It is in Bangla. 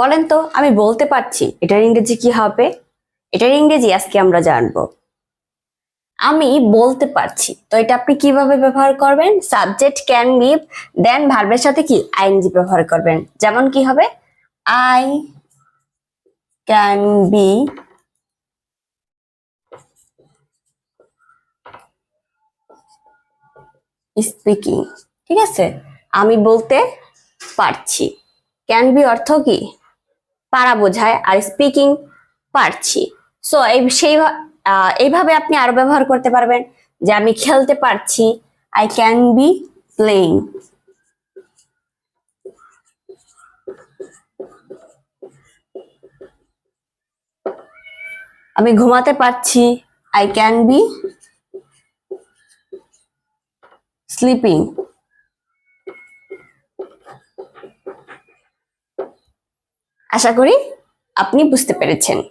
বলেন তো, আমি বলতে পারছি, এটার ইংরেজি কি হবে? এটার ইংরেজি আজকে আমরা জানব। আমি বলতে পারছি, তো এটা আপনি কীভাবে ব্যবহার করবেন? সাবজেক্ট ক্যান বি দেন ভার্বের সাথে কি? আইএনজি ব্যবহার করবেন। যেমন কি হবে? আই ক্যান বি স্পিকিং, ঠিক আছে? আমি বলতে পারছি। ক্যান বি অর্থ কি? পারা বোঝায় আর স্পিকিং পারছি। সো এই সেই এইভাবে আপনি আরও ব্যবহার করতে পারবেন যে আমি খেলতে পারছি আই ক্যান বি প্লেইং আমি ঘুমাতে পারছি আই ক্যান বি স্লিপিং আশা করি আপনি বুঝতে পেরেছেন।